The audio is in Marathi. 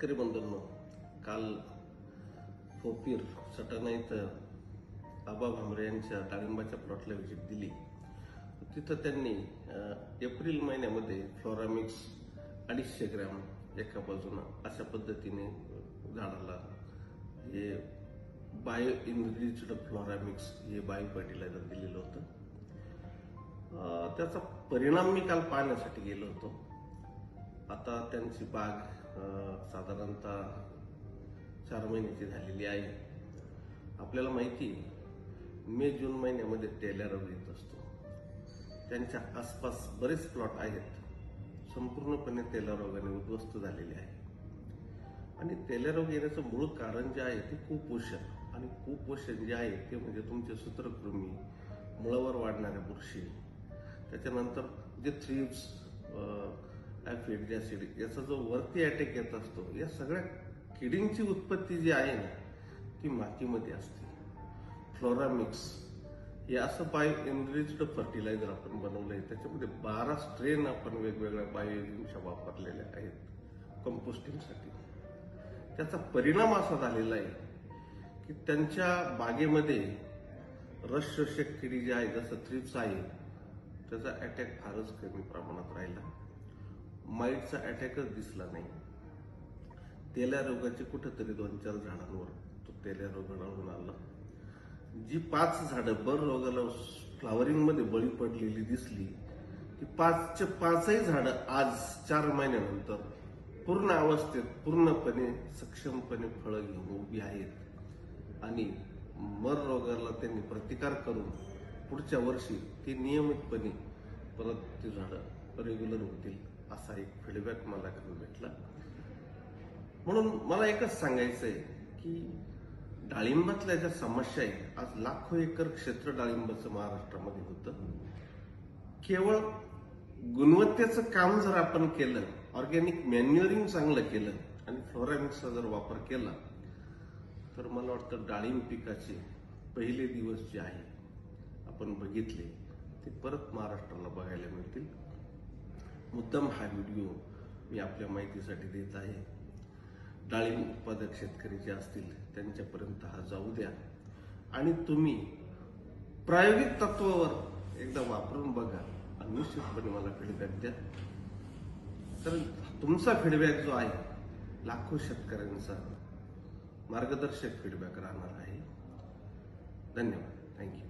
शेतकरी बंधूंनो काल फोपीर सटाणा इथं आबा भामरे यांच्या डाळिंबाच्या प्लॉटला व्हिजिट दिली. तिथं त्यांनी एप्रिल महिन्यामध्ये फ्लोरामिक्स अडीचशे ग्रॅम एका बाजूनं अशा पद्धतीने झाडाला हे बायो इनरिच्ड फ्लोरामिक्स हे बायो फर्टिलायझर दिलेलं होतं. त्याचा परिणाम मी काल पाहण्यासाठी गेलो होतो. आता त्यांची बाग साधारणतः चार महिन्याची झालेली आहे. आपल्याला माहिती मे जून महिन्यामध्ये तेल्या रोग येत असतो. त्यांच्या आसपास बरेच प्लॉट आहेत. संपूर्णपणे तेलारोगाने उद्ध्वस्त झालेले आहे आणि तेल्या रोग येण्याचं मूळ कारण जे आहे ते कुपोषण. आणि कुपोषण जे आहे ते म्हणजे तुमचे सूत्रकृमी मुळावर वाढणाऱ्या बुरशी. त्याच्यानंतर जे थ्रीप्स ॲफिड ऍसिड याचा जो वरती अटॅक येत असतो या सगळ्या किडींची उत्पत्ती जी आहे ना ती मातीमध्ये असते. फ्लोरामिक्स हे असं बायो एनरिच्ड फर्टिलायझर आपण बनवलंय. त्याच्यामध्ये बारा स्ट्रेन आपण वेगवेगळ्या बायोच्या वापरलेल्या आहेत कंपोस्टिंगसाठी त्याचा परिणाम असा झालेला आहे की त्यांच्या बागेमध्ये रसशोषक किडी जी आहे जसं थ्रिप्स आहे त्याचा अटॅक फारच कमी प्रमाणात राहिला. माईटचा अटॅकच दिसला नाही. तेल्या रोगाचे कुठेतरी दोन चार झाडांवर तो तेल्या रोग आढळून आला जी पाच झाडं बर रोगाला फ्लावरिंगमध्ये बळी पडलेली दिसली ती पाचच्या पाचही झाडं आज चार महिन्यानंतर पूर्ण अवस्थेत पूर्णपणे सक्षमपणे फळं घेऊन उभी आहेत. आणि मर रोगाला त्यांनी प्रतिकार करून पुढच्या वर्षी ती नियमितपणे परत ती झाडं रेग्युलर होतील. असा एक फीडबॅक मला काल भेटला. म्हणून मला एकच सांगायचं आहे की डाळिंबातल्या ज्या समस्या आहेत आज लाखो एकर क्षेत्र डाळिंबाचं महाराष्ट्रामध्ये होतं. केवळ गुणवत्तेचं काम जर आपण केलं ऑर्गॅनिक मॅन्युअरिंग चांगलं केलं आणि फ्लोरामिक्सचा जर वापर केला तर मला वाटतं डाळिंब पिकाचे पहिले दिवस जे आहे आपण बघितले ते परत महाराष्ट्राला बघायला मिळतील. मुद्दाम हा व्हिडिओ मी आपल्या माहितीसाठी देत आहे. डाळिंब उत्पादक शेतकरी जे असतील त्यांच्यापर्यंत हा जाऊ द्या. आणि तुम्ही प्रायोगिक तत्वावर एकदा वापरून बघा. आणि निश्चितपणे मला फीडबॅक द्या. कारण तुमचा फीडबॅक जो आहे लाखो शेतकऱ्यांचा मार्गदर्शक फीडबॅक राहणार आहे. धन्यवाद. थँक्यू